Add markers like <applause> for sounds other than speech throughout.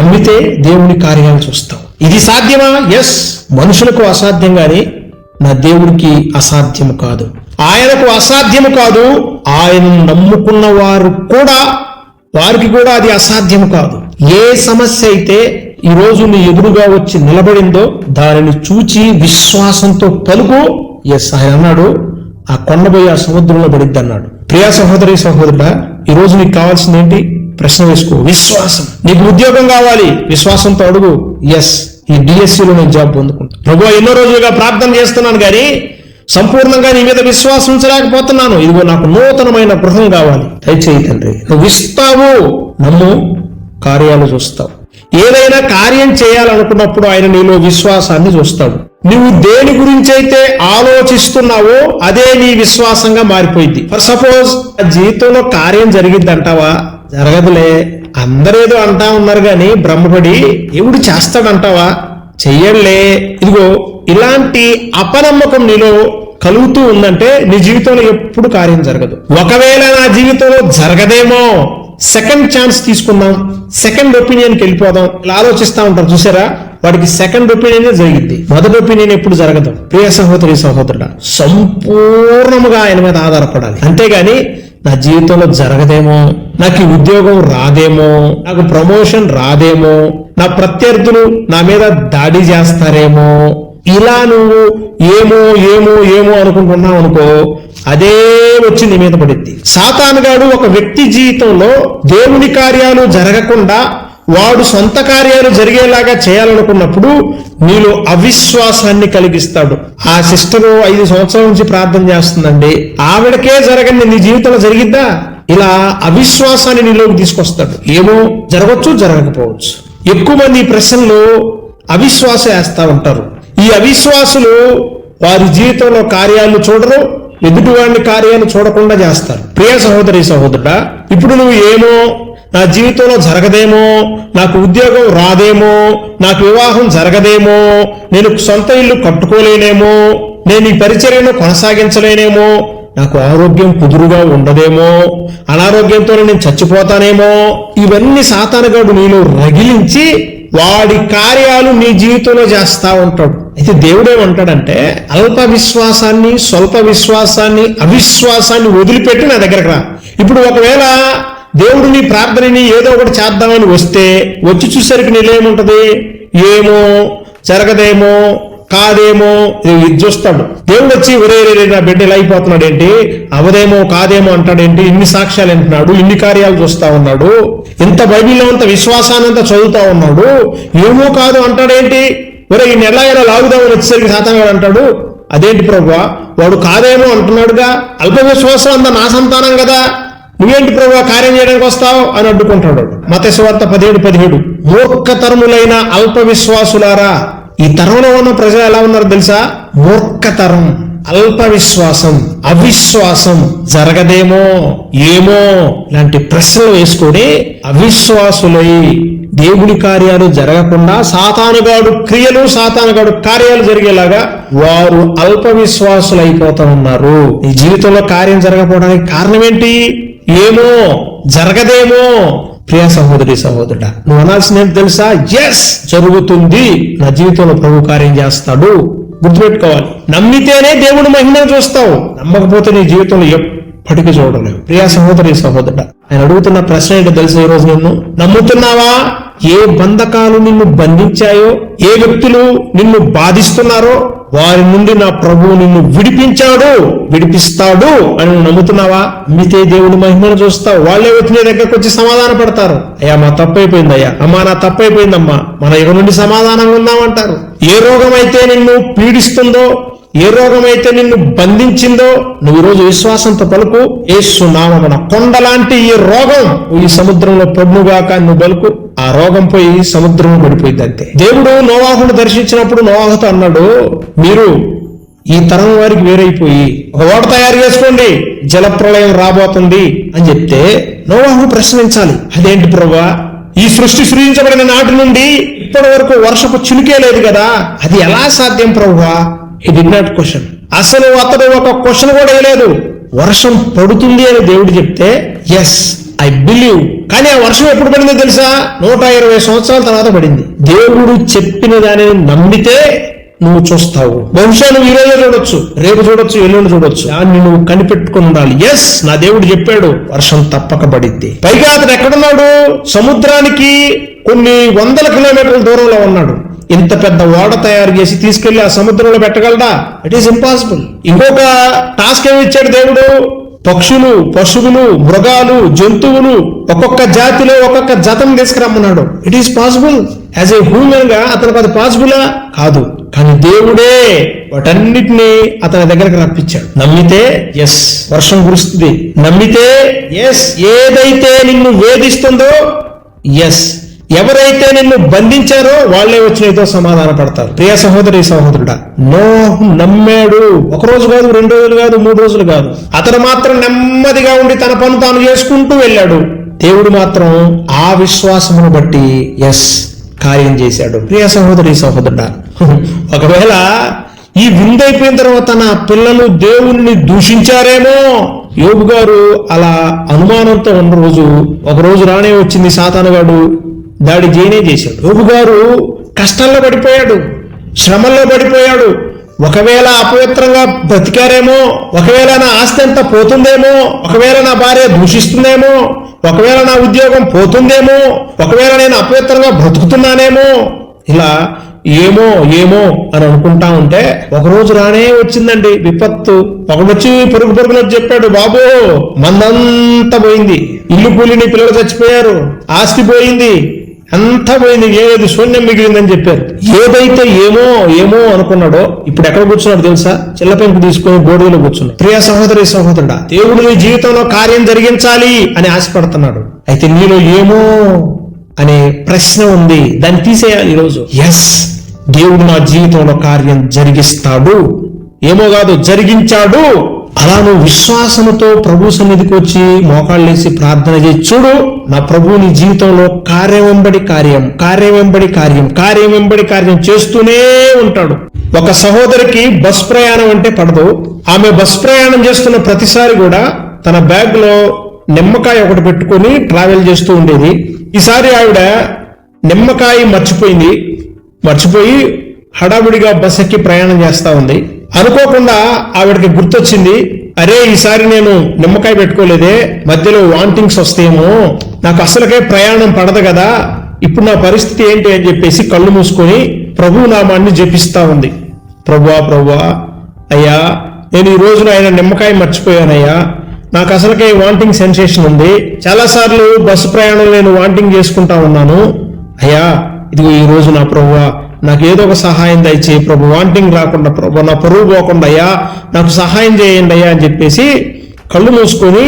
నమ్మితే దేవుని కార్యాలు చూస్తాం. ఇది సాధ్యమా? ఎస్ మనుషులకు అసాధ్యం గాని నా దేవుడికి అసాధ్యము కాదు. ఆయనకు అసాధ్యము కాదు ఆయన నమ్ముకున్న వారు కూడా వారికి కూడా అది అసాధ్యము కాదు. ఏ సమస్య అయితే ఈ రోజు నీ ఎదురుగా వచ్చి నిలబడిందో దానిని చూచి విశ్వాసంతో పలుకు ఎస్ ఆయన అన్నాడు ఆ కొండపోయి ఆ సముద్రంలో పడిద్ది అన్నాడు ప్రియా సహోదరి సహోదరుడా ఈ రోజు నీకు కావాల్సింది ఏంటి ప్రశ్న వేసుకో. విశ్వాసం. నీకు ఉద్యోగం కావాలి. విశ్వాసంతో అడుగు. ఎస్ ఈ డిఎస్సిలో నేను జాబ్ పొందుకుంటా. ప్రభు ఎన్నో రోజులుగా ప్రార్థన చేస్తున్నాను కానీ సంపూర్ణంగా నీ మీద విశ్వాసం ఉంచలేకపోతున్నాను. ఇదిగో నాకు నూతనమైన గృహం కావాలి. దయచేయి తండ్రి. నువ్వు ఇస్తావు. నమ్ము. కార్యాలు చూస్తావు. ఏదైనా కార్యం చేయాలనుకున్నప్పుడు ఆయన నీలో విశ్వాసాన్ని చూస్తాడు. నువ్వు దేని గురించి అయితే ఆలోచిస్తున్నావో అదే నీ విశ్వాసంగా మారిపోయింది. ఫర్ సపోజ్ జీవితంలో కార్యం జరిగిద్దంటావా? జరగదులే. అందరేదో అంటా ఉన్నారు కానీ బ్రహ్మపడి దేవుడు చేస్తాడంటావా? చెయ్యలే ఇదిగో ఇలాంటి అపనమ్మకం నీలో కలుగుతూ ఉందంటే నీ జీవితంలో ఎప్పుడు కార్యం జరగదు. ఒకవేళ నా జీవితంలో జరగదేమో సెకండ్ ఛాన్స్ తీసుకుందాం సెకండ్ ఒపీనియన్కి వెళ్ళిపోదాం ఇలా ఆలోచిస్తా ఉంటారు. చూసారా? వాడికి సెకండ్ ఒపీనియన్ జరిగింది. మొదటి ఒపీనియన్ ఎప్పుడు జరగదు. ప్రియ సహోదరి సహోదరుడు సంపూర్ణముగా ఆయన మీద ఆధారపడాలి. అంతేగాని నా జీవితంలో జరగదేమో నాకు ఈ ఉద్యోగం రాదేమో నాకు ప్రమోషన్ రాదేమో నా ప్రత్యర్థులు నా మీద దాడి చేస్తారేమో ఇలా నువ్వు ఏమో ఏమో ఏమో అనుకుంటున్నావు అనుకో అదే వచ్చి నీ మీద పడిద్ది. సాతానుగాడు ఒక వ్యక్తి జీవితంలో దేవుని కార్యాలు జరగకుండా వాడు సొంత కార్యాలు జరిగేలాగా చేయాలనుకున్నప్పుడు నీలో అవిశ్వాసాన్ని కలిగిస్తాడు. ఆ సిస్టరు ఐదు సంవత్సరాల నుంచి ప్రార్థన చేస్తుందండి. ఆవిడకే జరగండి నీ జీవితంలో జరిగిద్దా? ఇలా అవిశ్వాసాన్ని నీలోకి తీసుకొస్తాడు. ఏమో జరగచ్చు జరగకపోవచ్చు. ఎక్కువ మంది ఈ ప్రశ్నలు అవిశ్వాస వేస్తా ఉంటారు. ఈ అవిశ్వాసులు వారి జీవితంలో కార్యాలు చూడరు ఎదుటివాడిని కార్యాలు చూడకుండా చేస్తారు. ప్రియ సహోదరి సహోదరుడా ఇప్పుడు నువ్వు ఏమో నా జీవితంలో జరగదేమో నాకు ఉద్యోగం రాదేమో నాకు వివాహం జరగదేమో నేను సొంత ఇల్లు కట్టుకోలేనేమో నేను ఈ పరిచర్యను కొనసాగించలేనేమో నాకు ఆరోగ్యం కుదురుగా ఉండదేమో అనారోగ్యంతో నేను చచ్చిపోతానేమో ఇవన్నీ సాతానగాడు నేను రగిలించి వాడి కార్యాలు నీ జీవితంలో చేస్తా ఉంటాడు. అయితే దేవుడేమంటాడంటే అల్ప విశ్వాసాన్ని స్వల్ప విశ్వాసాన్ని అవిశ్వాసాన్ని వదిలిపెట్టి నా దగ్గరకు రా. ఇప్పుడు ఒకవేళ దేవుడు నీ ప్రార్థనని ఏదో ఒకటి చేద్దామని వస్తే వచ్చి చూసరికి నీళ్ళేముంటది ఏమో జరగదేమో కాదేమో ఇది చూస్తాడు దేవుడు వచ్చి ఒరేరే నా బిడ్డ ఇలా అయిపోతున్నాడు ఏంటి? అవదేమో కాదేమో అంటాడేంటి ఇన్ని సాక్ష్యాలు అంటున్నాడు ఇన్ని కార్యాలు చూస్తా ఉన్నాడు ఇంత బైబిల్లో అంత విశ్వాసాన్ని అంతా చదువుతా ఉన్నాడు ఏమో కాదు అంటాడేంటి ఒరే ఈ నెల ఎలా లాగుదామని వచ్చేసరికి సాతానుగాడు అంటాడు. అదేంటి ప్రభు వాడు కాదేమో అంటున్నాడుగా అల్ప విశ్వాసం అంతా నా సంతానం కదా నువ్వేంటి ప్రభు కార్యం చేయడానికి వస్తావు? అని అడ్డుకుంటాడు మత స్వార్థ పదిహేడు పదిహేడు. మూర్ఖతరములైన అల్ప విశ్వాసులారా ఈ తరంలో ఉన్న ప్రజలు ఎలా ఉన్నారో తెలుసా? మూర్ఖతరం అల్ప విశ్వాసం అవిశ్వాసం. జరగదేమో ఏమో లాంటి ప్రశ్నలు వేసుకొని అవిశ్వాసులై దేవుని కార్యాలు జరగకుండా సాతానుగాడు క్రియలు సాతానుగాడు కార్యాలు జరిగేలాగా వారు అల్ప విశ్వాసులు అయిపోతా ఉన్నారు. ఈ జీవితంలో కార్యం జరగకపోవడానికి కారణం ఏంటి ఏమో జరగదేమో. ప్రియ సహోదరి సహోదరుడ నువ్వు అనాల్సిన తెలుసా? ఎస్ జరుగుతుంది. నా జీవితంలో ప్రభు కార్యం చేస్తాడు. గుర్తుపెట్టుకోవాలి. నమ్మితేనే దేవుడు మహిమను చూస్తావు. నమ్మకపోతే నీ జీవితంలో ఎప్పటికీ చూడలేవు. ప్రియా సహోదరి సహోదరుడ ఆయన అడుగుతున్న ప్రశ్న ఏంటో తెలుసు ఈ రోజు నిన్ను? నమ్ముతున్నావా? ఏ బంధకాలు నిన్ను బంధించాయో ఏ వ్యక్తులు నిన్ను బాధిస్తున్నారో వారి నుండి నా ప్రభువు నిన్ను విడిపించాడు విడిపిస్తాడు అని నమ్ముతున్నావా? మితే దేవుని మహిమను చూస్తావు. వాళ్ళే వచ్చి నీ దగ్గరకు వచ్చి సమాధాన పడతారు. అయ్యా మా తప్పైపోయింది అయ్యా అమ్మా నా తప్పైపోయిందమ్మా. మన ఇక నుండి సమాధానంగా ఉందామంటారు. ఏ రోగం అయితే నిన్ను పీడిస్తుందో ఏ రోగం అయితే నిన్ను బంధించిందో నువ్వు ఈరోజు విశ్వాసంతో పలుకు. ఏసునామన కొండలాంటి ఈ రోగం ఈ సముద్రంలో పడునుగాక నువ్వు పలుకు. ఆ రోగం పోయి సముద్రంలో పడిపోయింది అంతే దేవుడు నోవాహును దర్శించినప్పుడు నోవాహుతో అన్నాడు మీరు ఈ తరం వారికి వేరైపోయి ఒక ఓడ తయారు చేసుకోండి జలప్రళయం రాబోతుంది అని చెప్తే నోవాహును ప్రశ్నించాలి అదేంటి ప్రభా? ఈ సృష్టి సృజించబడిన నాటి నుండి ఇప్పటి వరకు వర్షపు చిలుకే లేదు కదా అది ఎలా సాధ్యం ప్రభువా ఇది నాట్ క్వశ్చన్ అసలు అతడు ఒక క్వశ్చన్ కూడా వేయలేదు. వర్షం పడుతుంది అని దేవుడు చెప్తే ఎస్ ఐ బిలీవ్ కానీ ఆ వర్షం ఎప్పుడు పడిందో తెలుసా? నూట ఇరవై సంవత్సరాల తర్వాత పడింది. దేవుడు చెప్పిన దానిని నమ్మితే నువ్వు చూస్తావు. బహుశా నువ్వు ఈ చూడొచ్చు రేపు చూడొచ్చు ఎల్లుండి చూడొచ్చు. దాన్ని నువ్వు కనిపెట్టుకుని ఉండాలి. ఎస్ నా దేవుడు చెప్పాడు వర్షం తప్పక పడిద్ది. పైగా అతను ఎక్కడున్నాడు? సముద్రానికి కొన్ని వందల కిలోమీటర్ల దూరంలో ఉన్నాడు. ఇంత పెద్ద ఓడ తయారు చేసి తీసుకెళ్ళి ఆ సముద్రంలో పెట్టగలడా? ఇట్ ఈస్ ఇంపాసిబుల్ ఇంకొక టాస్క్ ఏమి ఇచ్చాడు దేవుడు? పక్షులు పశువులు మృగాలు జంతువులు ఒక్కొక్క జాతిలో ఒక్కొక్క జతను తీసుకురమ్మన్నాడు. It is possible as a హ్యూమన్గా అతనికి అది పాసిబులా కాదు. కానీ దేవుడే వాటన్నిటిని అతని దగ్గరకు రప్పించాడు. నమ్మితే ఎస్ వర్షం కురుస్తుంది. నమ్మితే ఎస్ ఏదైతే నిన్ను వేధిస్తుందో ఎస్ ఎవరైతే నిన్ను బంధించారో వాళ్ళే వచ్చి నీతో సమాధాన పడతారు. ప్రియ సహోదరి సహోదరుడా నో నమ్మాడు. ఒక రోజు కాదు రెండు రోజులు కాదు మూడు రోజులు కాదు. అతను మాత్రం నెమ్మదిగా ఉండి తన పని తాను చేసుకుంటూ వెళ్ళాడు. దేవుడు మాత్రం ఆ విశ్వాసమును బట్టి ఎస్ కార్యం చేశాడు. ప్రియ సహోదరి సహోదరుడా <laughs> ఒకవేళ ఈ విందైపోయిన తర్వాత నా పిల్లలు దేవుణ్ణి దూషించారేమో. యోబు గారు అలా అనుమానంతో ఉన్న రోజు ఒక రోజు రానే వచ్చింది సాతానుగాడు దాడి చేయనే చేశాడు. యోబు గారు కష్టంలో పడిపోయాడు శ్రమల్లో పడిపోయాడు. ఒకవేళ అపవిత్రంగా బ్రతికారేమో ఒకవేళ నా ఆస్తి అంతా పోతుందేమో ఒకవేళ నా భార్య దూషిస్తుందేమో ఒకవేళ నా ఉద్యోగం పోతుందేమో ఒకవేళ నేను అపవిత్రంగా బ్రతుకుతున్నానేమో ఇలా ఏమో ఏమో అని అనుకుంటా ఉంటే ఒకరోజు రానే వచ్చిందండి విపత్తు. ఒకడొచ్చి పొరుగు పొరుగులో చెప్పాడు బాబు మందంతా పోయింది. ఇల్లు కూలిని పిల్లలు చచ్చిపోయారు. ఆస్తి పోయింది. అంతా పోయింది ఏది శూన్యం మిగిలిందని చెప్పారు. ఏదైతే ఏమో ఏమో అనుకున్నాడో ఇప్పుడు ఎక్కడ కూర్చున్నాడు తెలుసా? చిల్లపెంకు తీసుకొని గోడలో కూర్చున్నాడు. ప్రియ సహోదరి సహోదరుడా దేవుడు నీ జీవితంలో కార్యం జరిగించాలి అని ఆశపడుతున్నాడు. అయితే నీలో ఏమో అనే ప్రశ్న ఉంది. దాన్ని తీసేయాలి ఈరోజు. ఎస్ దేవుడు నా జీవితంలో కార్యం జరిగిస్తాడు. ఏమో కాదు జరిగించాడు. అలా నువ్వు విశ్వాసముతో ప్రభు సన్నిధికి వచ్చి మోకాళ్ళేసి ప్రార్థన చేసి చూడు నా ప్రభు నీ జీవితంలో కార్యం వెంబడి కార్యం కార్యం వెంబడి కార్యం కార్యం వెంబడి కార్యం చేస్తూనే ఉంటాడు. ఒక సహోదరికి బస్ ప్రయాణం అంటే పడదు. ఆమె బస్ ప్రయాణం చేస్తున్న ప్రతిసారి కూడా తన బ్యాగ్లో నిమ్మకాయ ఒకటి పెట్టుకొని ట్రావెల్ చేస్తూ ఉండేది. ఈసారి ఆవిడ నిమ్మకాయ మర్చిపోయింది. మర్చిపోయి హడావుడిగా బస్ ఎక్కి ప్రయాణం చేస్తా ఉంది. అనుకోకుండా ఆవిడకి గుర్తొచ్చింది అరే ఈసారి నేను నిమ్మకాయ పెట్టుకోలేదే మధ్యలో వాంటింగ్స్ వస్తేమో నాకు అసలుకే ప్రయాణం పడదు కదా ఇప్పుడు నా పరిస్థితి ఏంటి? అని చెప్పేసి కళ్ళు మూసుకొని ప్రభు నామాన్ని జపిస్తా ఉంది. ప్రభువా ప్రభువా అయ్యా నేను ఈ రోజున ఆయన నిమ్మకాయ మర్చిపోయానయ్యా నాకు అసలుకే వాంటింగ్ సెన్సేషన్ ఉంది చాలా సార్లు బస్సు ప్రయాణం నేను వాంటింగ్ చేసుకుంటా ఉన్నాను అయ్యా ఇదిగో ఈ రోజు నా ప్రభువా నాకు ఏదో ఒక సహాయం దయచేయి ప్రభు. వాంటింగ్ రాకుండా ప్రభు నా పరువు పోకుండా అయ్యా నాకు సహాయం చేయండి అయ్యా అని చెప్పేసి కళ్ళు మూసుకొని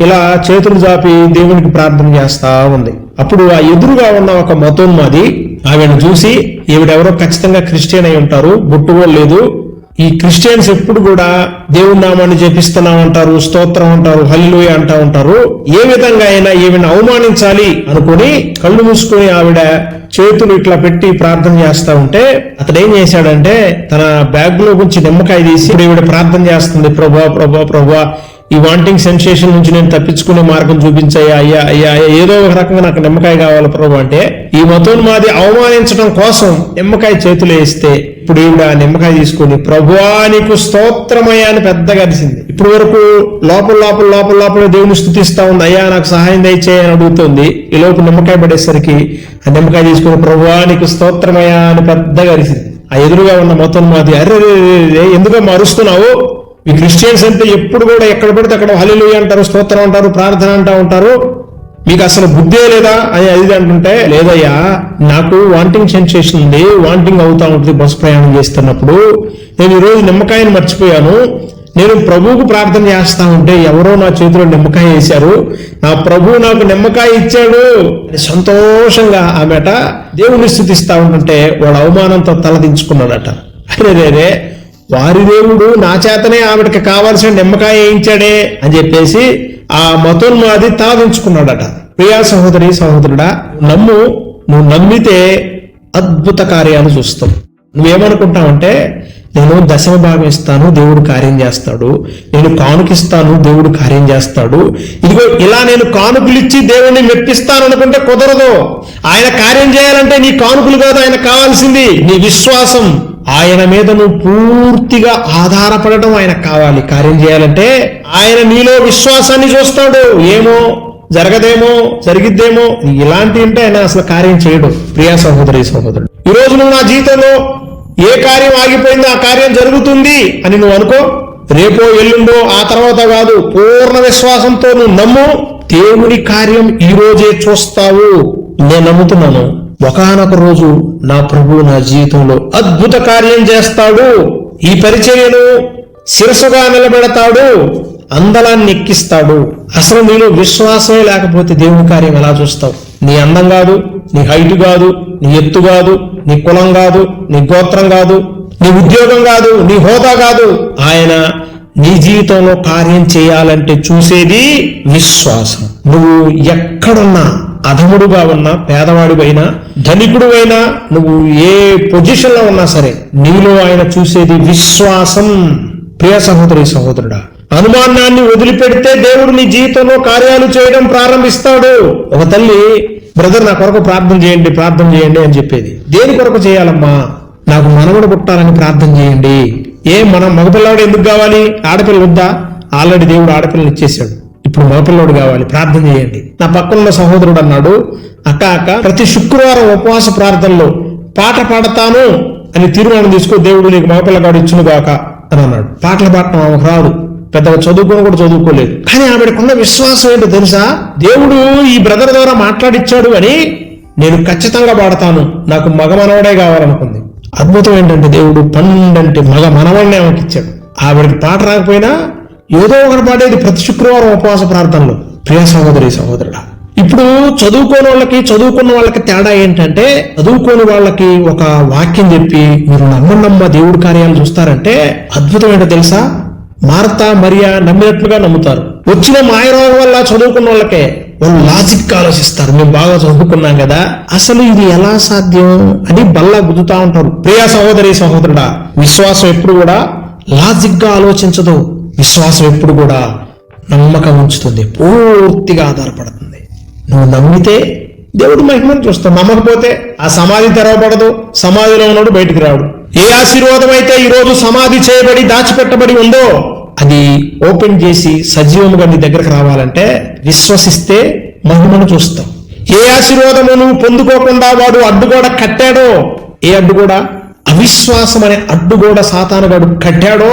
ఇలా చేతులు జాపి దేవునికి ప్రార్థన చేస్తా ఉంది. అప్పుడు ఆ ఎదురుగా ఉన్న ఒక మతోన్మాది ఆమెను చూసి ఈవిడెవరో ఖచ్చితంగా క్రిస్టియన్ అయి ఉంటారు బొట్టు లేదు ఈ క్రిస్టియన్స్ ఎప్పుడు కూడా దేవుడి నామాన్ని జపిస్తున్నాం అంటారు స్తోత్రం అంటారు హల్లుయ అంటా ఉంటారు. ఏ విధంగా అయినా ఈమెను అవమానించాలి అనుకుని కళ్ళు మూసుకొని ఆవిడ చేతులు ఇట్లా పెట్టి ప్రార్థన చేస్తా ఉంటే అతడు ఏం చేశాడంటే తన బ్యాగ్లో గురించి నిమ్మకాయ తీసి ఇప్పుడు ఈవిడ ప్రార్థన చేస్తుంది ప్రభా ప్రభా ప్రభా ఈ వాంటింగ్ సెన్సేషన్ నుంచి నేను తప్పించుకునే మార్గం చూపించాయా. అయ్యా అయ్యా అయ్యా, ఏదో ఒక రకంగా నాకు నిమ్మకాయ కావాలి ప్రభు అంటే ఈ మతోన్మాది అవమానించడం కోసం నిమ్మకాయ చేతులు వేస్తే ఇప్పుడు ఈవిడ ఆ నిమ్మకాయ తీసుకుని ప్రభువా నీకు స్తోత్రమయ్యా అని పెద్దగా అరిసింది. ఇప్పుడు వరకు లోపల లోపల లోపల లోపల దేవుని స్థుతిస్తా ఉంది. అయ్యా నాకు సహాయం దయచేయని అడుగుతుంది. ఈ లోపు నిమ్మకాయ పడేసరికి ఆ నిమ్మకాయ తీసుకుని ప్రభువా నీకు స్తోత్రమయ్యా అని పెద్దగా అరిసింది. ఆ ఎదురుగా ఉన్న మతోన్మాది అరే ఎందుకో మరుస్తున్నావు? ఈ క్రిస్టియన్స్ అంటే ఎప్పుడు కూడా ఎక్కడ పడితే అక్కడ హలిలు అంటారు స్తోత్రం అంటారు ప్రార్థన అంటా ఉంటారు. మీకు అసలు బుద్ధే లేదా అని అది అంటుంటే లేదయ్యా నాకు వాంటింగ్ సెన్సేషన్ ఉంది వాంటింగ్ అవుతా ఉంటుంది బస్సు ప్రయాణం చేస్తున్నప్పుడు. నేను ఈరోజు నిమ్మకాయని మర్చిపోయాను. నేను ప్రభువుకు ప్రార్థన చేస్తా ఉంటే ఎవరో నా చేతిలో నిమ్మకాయ వేశారు. నా ప్రభు నాకు నిమ్మకాయ ఇచ్చాడు సంతోషంగా ఆమెట దేవుని స్థుతిస్తా ఉంటుంటే వాడు అవమానంతో తలదించుకున్నాడట. అరే రేరే వారి దేవుడు నా చేతనే ఆవిడకి కావాల్సిన నిమ్మకాయ వేయించాడే అని చెప్పేసి ఆ మతోన్మాది తాదించుకున్నాడట ప్రియా సహోదరి సహోదరుడా నమ్ము నువ్వు నమ్మితే అద్భుత కార్యాలు చూస్తావు నువ్వేమనుకుంటావంటే నేను దశమ భాగం ఇస్తాను దేవుడు కార్యం చేస్తాడు. నేను కానుకిస్తాను దేవుడు కార్యం చేస్తాడు. ఇదిగో ఇలా నేను కానుకలు ఇచ్చి దేవుడిని మెప్పిస్తాను అనుకుంటే కుదరదు. ఆయన కార్యం చేయాలంటే నీ కానుకలు కాదు ఆయన కావాల్సింది నీ విశ్వాసం. ఆయన మీద నువ్వు పూర్తిగా ఆధారపడటం ఆయనకు కావాలి. కార్యం చేయాలంటే ఆయన నీలో విశ్వాసాన్ని చూస్తాడు. ఏమో జరగదేమో జరిగిద్దేమో ఇలాంటి అంటే ఆయన అసలు కార్యం చేయడు. ప్రియా సహోదరి సహోదరుడు. ఈ రోజు నువ్వు నా జీవితంలో ఏ కార్యం ఆగిపోయిందో ఆ కార్యం జరుగుతుంది అని నువ్వు అనుకో. రేపో ఎల్లుండో ఆ తర్వాత కాదు. పూర్ణ విశ్వాసంతో నువ్వు నమ్ము. దేవుని కార్యం ఈ రోజే చూస్తావు. నేను నమ్ముతున్నాను. ఒకనొక రోజు నా ప్రభువు నా జీవితంలో అద్భుత కార్యం చేస్తాడు. ఈ పరిచర్యను శిరసుగా నిలబెడతాడు. అందలాన్ని ఎక్కిస్తాడు. అసలు నీలో విశ్వాసమే లేకపోతే దేవుని కార్యం ఎలా చూస్తావు? నీ అందం కాదు నీ హైట్ కాదు నీ ఎత్తు కాదు నీ కులం కాదు నీ గోత్రం కాదు నీ ఉద్యోగం కాదు నీ హోదా కాదు. ఆయన నీ జీవితంలో కార్యం చేయాలంటే చూసేది విశ్వాసం. నువ్వు ఎక్కడున్నా అధముడుగా ఉన్నా పేదవాడివైనా ధనికుడువైనా నువ్వు ఏ పొజిషన్లో ఉన్నా సరే నీలో ఆయన చూసేది విశ్వాసం. ప్రియ సహోదరి సహోదరుడా అనుమానాన్ని వదిలిపెడితే దేవుడు నీ జీవితంలో కార్యాలు చేయడం ప్రారంభిస్తాడు. ఒక తల్లి బ్రదర్ నా కొరకు ప్రార్థన చేయండి ప్రార్థన చేయండి అని చెప్పేది. దేని కొరకు చేయాలమ్మా? నాకు మనవడు పుట్టాలని ప్రార్థన చేయండి. ఏ మనం మగపిల్లవాడు ఎందుకు కావాలి? ఆడపిల్ల వద్దా? ఆల్రెడీ దేవుడు ఆడపిల్లని ఇచ్చేసాడు ఇప్పుడు మగపిల్లోడు కావాలి. ప్రార్థన చేయండి. నా పక్కన సహోదరుడు అన్నాడు అక్క అక్క ప్రతి శుక్రవారం ఉపవాస ప్రార్థనలో పాట పాడతాను అని తీర్మానం తీసుకో దేవుడు నీకు మగపిల్లగాడు ఇచ్చును గాక అని అన్నాడు. పాటలు పాడటం ఆమెకు రాదు. పెద్దగా చదువుకొని కూడా చదువుకోలేదు. కానీ ఆవిడకున్న విశ్వాసం ఏంటో తెలుసా? దేవుడు ఈ బ్రదర్ ద్వారా మాట్లాడిచ్చాడు అని నేను ఖచ్చితంగా పాడతాను. నాకు మగ మనవడే కావాలనుకుంది. అద్భుతం ఏంటంటే దేవుడు పన్నెండంటే మగ మనవడిని ఆమెకి ఇచ్చాడు ఆవిడకి పాట రాకపోయినా ఏదో ఒకటి పాడేది ప్రతి శుక్రవారం ఉపవాస ప్రార్థనలు. ప్రియ సహోదరి సహోదరుడా ఇప్పుడు చదువుకోని వాళ్ళకి చదువుకున్న వాళ్ళకి తేడా ఏంటంటే చదువుకోని వాళ్ళకి ఒక వాక్యం చెప్పి మీరు నమ్మనమ్మ దేవుడి కార్యాలు చూస్తారంటే అద్భుతం ఏంటో తెలుసా? మార్తా మరియా నమ్మినట్లుగా నమ్ముతారు. వచ్చిన మాయరోగం వల్ల చదువుకున్న వాళ్ళకే వాళ్ళు లాజిక్ ఆలోచిస్తారు. మేము బాగా చదువుకున్నాం కదా అసలు ఇది ఎలా సాధ్యం? అని బల్లా గుద్దుతా ఉంటారు. ప్రియా సహోదరి సహోదరుడా విశ్వాసం ఎప్పుడు కూడా లాజిక్గా ఆలోచించదు. విశ్వాసం ఎప్పుడు కూడా నమ్మకం ఉంచుతుంది పూర్తిగా ఆధారపడుతుంది. నువ్వు నమ్మితే దేవుడు మహిమను చూస్తావు నమ్మకపోతే ఆ సమాధి తెరవబడదు సమాధిలో ఉన్నాడు బయటికి రాడు. ఏ ఆశీర్వాదం అయితే ఈ రోజు సమాధి చేయబడి దాచిపెట్టబడి ఉందో అది ఓపెన్ చేసి సజీవముగా నీ దగ్గరకు రావాలంటే విశ్వసిస్తే మహిమను చూస్తావు ఏ ఆశీర్వాదము నువ్వు పొందుకోకుండా వాడు అడ్డుగోడ కట్టాడో ఏ అడ్డుగోడ? అవిశ్వాసం అనే అడ్డుగోడ సాతానుగాడు కట్టాడో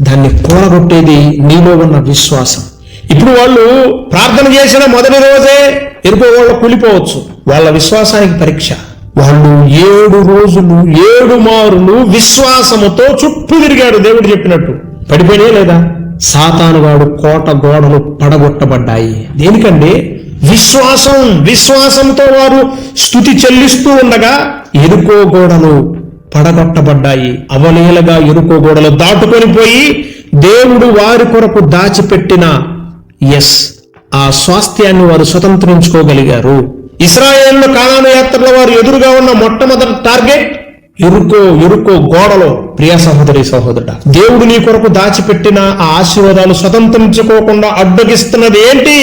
దాన్ని కూలగొట్టేది నీలో ఉన్న విశ్వాసం. ఇప్పుడు వాళ్ళు ప్రార్థన చేసిన మొదటి రోజే ఎరుపు వాళ్ళు కూలిపోవచ్చు. వాళ్ళ విశ్వాసానికి పరీక్ష. వాళ్ళు ఏడు రోజులు ఏడు మారులు విశ్వాసముతో చుట్టూ తిరిగాడు దేవుడు చెప్పినట్టు. పడిపోయినా లేదా? సాతానుగాడు కోట గోడలు పడగొట్టబడ్డాయి. దేనికండి? విశ్వాసం. విశ్వాసంతో వారు స్థుతి చెల్లిస్తూ ఉండగా ఎరుకో గోడలు పడగొట్టబడ్డాయి. అవలీలగా ఎరుకో గోడలు దాటుకొని పోయి దేవుడు వారి కొరకు దాచిపెట్టిన ఎస్ ఆ స్వాస్థ్యాన్ని వారు స్వతంత్రించుకోగలిగారు. ఇస్రాయేల్ కాలాను యాత్రలో వారు ఎదురుగా ఉన్న మొట్టమొదటి టార్గెట్ ఎరుకో ఎరుకో గోడలో. ప్రియ సహోదరి సహోదరుడ దేవుడు నీ కొరకు దాచిపెట్టిన ఆ ఆశీర్వాదాలు స్వతంత్రించుకోకుండా అడ్డగిస్తున్నది ఏంటి?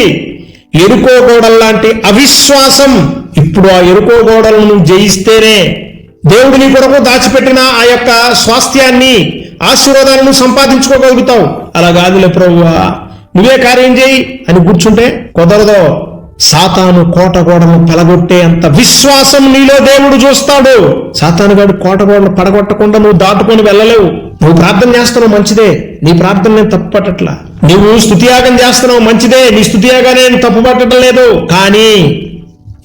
ఎరుకో గోడల్లాంటి అవిశ్వాసం. ఇప్పుడు ఆ ఎరుకో గోడలను జయిస్తేనే దేవుడు నీ కొరకు దాచిపెట్టిన ఆ యొక్క స్వాస్థ్యాన్ని ఆశీర్వాదాలను సంపాదించుకోగలుగుతావు. అలా కాదులే ప్రభువా. నువ్వే కార్యం చేయి అని కూర్చుంటే కుదరదో. సాతాను కోట గోడను పలగొట్టే అంత విశ్వాసం నీలో దేవుడు చూస్తాడు. సాతాను గాడు కోట గోడను పడగొట్టకుండా నువ్వు దాటుకొని వెళ్ళలేవు. నువ్వు ప్రార్థన చేస్తున్నావు మంచిదే. నీ ప్రార్థన నేను తప్పుపట్టట్లా. నువ్వు స్థుతియాగం చేస్తున్నావు మంచిదే. నీ స్థుతియాగానే నేను తప్పుపట్టడం లేదు కానీ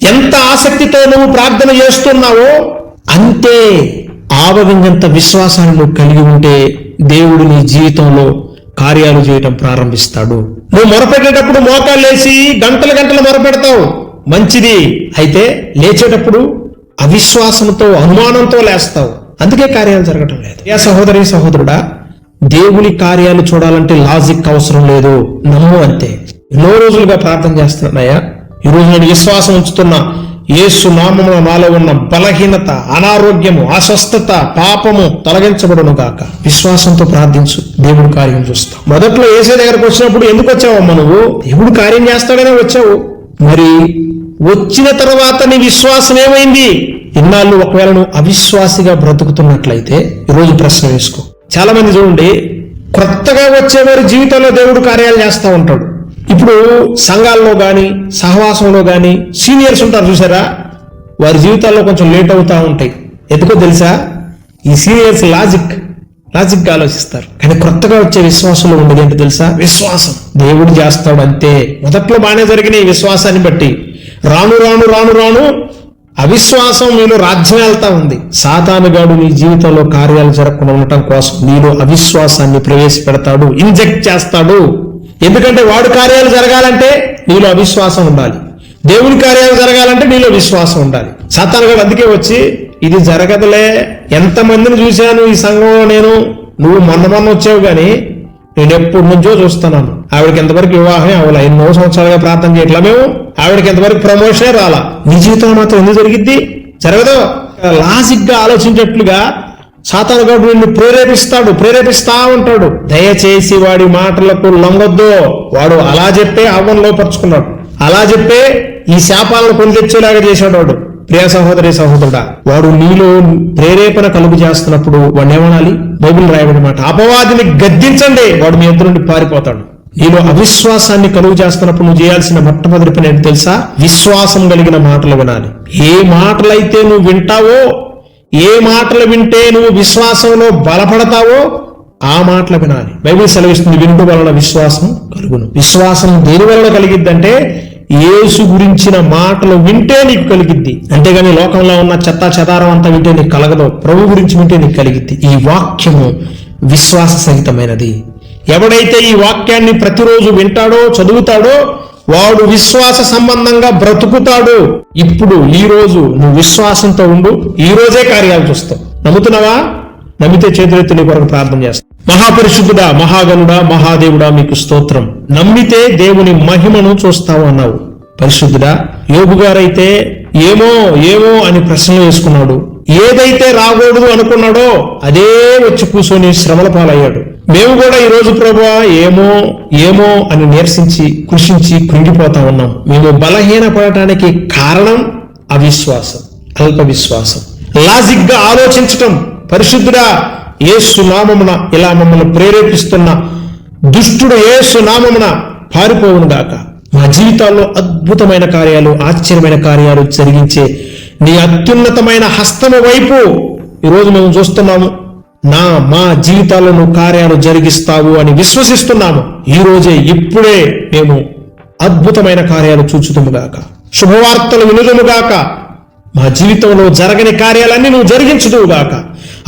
ఎంత ఆసక్తితో నువ్వు ప్రార్థన చేస్తున్నావో అంతే ఆవగింజంత విశ్వాసాన్ని నువ్వు కలిగి ఉంటే దేవుడు నీ జీవితంలో కార్యాలు చేయటం ప్రారంభిస్తాడు. నువ్వు మొరపెట్టేటప్పుడు మోకాలు లేచి గంటలు గంటలు మొరపెడతావు. మంచిది. అయితే లేచేటప్పుడు అవిశ్వాసంతో అనుమానంతో లేస్తావు. అందుకే కార్యాలు జరగటం లేదు. ఏ సహోదరి సహోదరుడా దేవుని కార్యాలు చూడాలంటే లాజిక్ అవసరం లేదు. నమ్ము అంతే. ఎన్నో రోజులుగా ప్రార్థన చేస్తున్నాయా ఈ రోజు నేను విశ్వాసం ఉంచుతున్నా. యేసు నామమున నాలో ఉన్న బలహీనత అనారోగ్యము అస్వస్థత పాపము తొలగించబడును గాక విశ్వాసంతో ప్రార్థించు. దేవుడు కార్యం చూస్తాం. మొదట్లో ఏసే దగ్గరకు వచ్చినప్పుడు ఎందుకు వచ్చావమ్మా నువ్వు? దేవుడు కార్యం చేస్తాడనే వచ్చావు. మరి వచ్చిన తర్వాత నీ విశ్వాసం ఏమైంది? ఇన్నాళ్ళు ఒకవేళ నువ్వు అవిశ్వాసిగా బ్రతుకుతున్నట్లయితే ఈరోజు ప్రశ్న వేసుకో. చాలా మంది చూడండి క్రొత్తగా వచ్చేవారి జీవితంలో దేవుడు కార్యాలు చేస్తూ ఉంటాడు. ఇప్పుడు సంఘాల్లో కానీ సహవాసంలో కానీ సీనియర్స్ ఉంటారు చూసారా? వారి జీవితాల్లో కొంచెం లేట్ అవుతా ఉంటాయి. ఎందుకో తెలుసా? ఈ సీనియర్స్ లాజిక్ లాజిక్గా ఆలోచిస్తారు. కానీ కొత్తగా వచ్చే విశ్వాసంలో ఉండేది ఏంటో తెలుసా? విశ్వాసం. దేవుడు చేస్తాడు అంతే. మొదట్లో బాగానే జరిగిన ఈ విశ్వాసాన్ని బట్టి. రాను రాను రాను రాను అవిశ్వాసం మీలో రాజ్యం వెళ్తా ఉంది. సాతానుగాడు నీ జీవితంలో కార్యాలు జరగకుండా ఉండటం కోసం నీలో అవిశ్వాసాన్ని ప్రవేశపెడతాడు ఇంజెక్ట్ చేస్తాడు. ఎందుకంటే వాడు కార్యాలు జరగాలంటే నీలో అవిశ్వాసం ఉండాలి. దేవుని కార్యాలు జరగాలంటే నీలో విశ్వాసం ఉండాలి. సాతానుగాడు అందుకే వచ్చి ఇది జరగదులే. ఎంతమందిని చూశాను ఈ సంఘంలో నేను? నువ్వు మొన్న మొన్న వచ్చావు కానీ నేను ఎప్పటి నుంచో చూస్తున్నాను. ఆవిడకి ఎంతవరకు వివాహమే అవ్వాల. ఎన్నో సంవత్సరాలుగా ప్రార్థన చేయట్లా మేము. ఆవిడకి ఎంతవరకు ప్రమోషనే రాలా? నీ జీవితంలో మాత్రం ఎందుకు జరిగిద్ది? జరగదు. లాజిక్గా ఆలోచించేట్లుగా సాతానుగాడు నిన్ను ప్రేరేపిస్తాడు ప్రేరేపిస్తా ఉంటాడు. దయచేసి వాడి మాటలకు లొంగొద్దు వాడు అలా చెప్పే అవ్వను లోపరుచుకున్నాడు అలా చెప్పే ఈ శాపాలను కొని తెచ్చేలాగా చేశాడు వాడు ప్రియ సహోదరి సహోదరుడా వాడు నీలో ప్రేరేపణ కలుగు చేస్తున్నప్పుడు వాడిని ఏమనాలి? బైబిల్ రాయబడి మాట అపవాదిని గద్దించండి వాడు మీ ఎదురు నుండి పారిపోతాడు. నీలో అవిశ్వాసాన్ని కలుగు చేస్తున్నప్పుడు నువ్వు చేయాల్సిన మొట్టమొదటి పని ఏంటి తెలుసా? విశ్వాసం కలిగిన మాటలు వినాలి. ఏ మాటలైతే నువ్వు వింటావో ఏ మాటలు వింటే నువ్వు విశ్వాసంలో బలపడతావో ఆ మాటలు వినాలి. బైబిల్ సెలవిస్తుంది వినుట వలన విశ్వాసం కలుగును. విశ్వాసం దేని వలన కలిగిద్దంటే యేసు గురించిన మాటలు వింటే నీకు కలిగిద్ది. అంతేగాని లోకంలో ఉన్న చెత్త చెదారం అంతా వింటే నీకు కలగదు. ప్రభు గురించి వింటే నీకు కలిగిద్ది. ఈ వాక్యము విశ్వాస సహితమైనది. ఎవడైతే ఈ వాక్యాన్ని ప్రతిరోజు వింటాడో చదువుతాడో వాడు విశ్వాస సంబంధంగా బ్రతుకుతాడు. ఇప్పుడు ఈ రోజు నువ్వు విశ్వాసంతో ఉండు. ఈ రోజే కార్యాలు చూస్తావు. నమ్ముతున్నావా? నమ్మితే చేతులెత్తి నీ కొరకు ప్రార్థన చేస్తాం. మహాపరిశుద్ధుడా మహాగనుడా మహాదేవుడా మీకు స్తోత్రం. నమ్మితే దేవుని మహిమను చూస్తావు అన్నావు. పరిశుద్ధుడా యోగు గారైతే ఏమో ఏమో అని ప్రశ్నలు వేసుకున్నాడు. ఏదైతే రాకూడదు అనుకున్నాడో అదే వచ్చి కూర్చొని శ్రమల పాలయ్యాడు. మేము కూడా ఈ రోజు ప్రభా ఏమో ఏమో అని నీరసించి కృషించి కృంగిపోతా ఉన్నాం. మేము బలహీనపడటానికి కారణం అవిశ్వాసం అల్ప విశ్వాసం లాజిక్గా ఆలోచించటం పరిశుద్ధుడా ఏ నామమున ఇలా మమ్మల్ని ప్రేరేపిస్తున్న దుష్టుడు ఏ నామమున పారిపోవును గాక మా జీవితాల్లో అద్భుతమైన కార్యాలు ఆశ్చర్యమైన కార్యాలు జరిగించే నీ అత్యున్నతమైన హస్తము వైపు ఈరోజు మేము చూస్తున్నాము. నా మా జీవితాలను కార్యాలు జరిగిస్తావు అని విశ్వసిస్తున్నాము. ఈ రోజే ఇప్పుడే మేము అద్భుతమైన కార్యాలు చూచుతుముగాక శుభవార్తలు వినుదుముగాక. మా జీవితంలో జరగని కార్యాలన్నీ నువ్వు జరిగించుదువుగాక.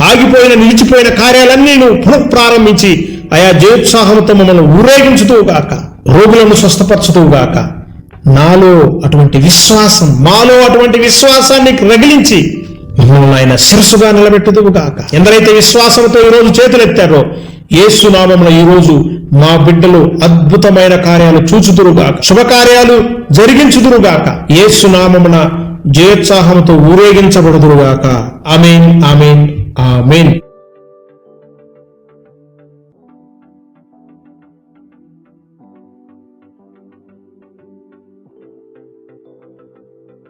ఆగిపోయిన నిలిచిపోయిన కార్యాలన్నీ నువ్వు పునఃప్రారంభించి ఆయా జయోత్సాహంతో మమ్మల్ని ఊరేగించుదువుగాక. రోగులను స్వస్థపరచుదువుగాక. నాలో అటువంటి విశ్వాసం మాలో అటువంటి విశ్వాసాన్ని రగిలించి మమ్మల్ని ఆయన శిరసుగా నిలబెట్టుదువుగాక ఎందరైతే విశ్వాసంతో ఈరోజు చేతులెత్తారో యేసు నామంలో ఈ రోజు మా బిడ్డలు అద్భుతమైన కార్యాలు చూచుదురుగాక. శుభకార్యాలు జరిగించుదురుగాక. యేసు నామమున జయోత్సాహంతో ఊరేగించబడుదురుగాక. Amen amen amen.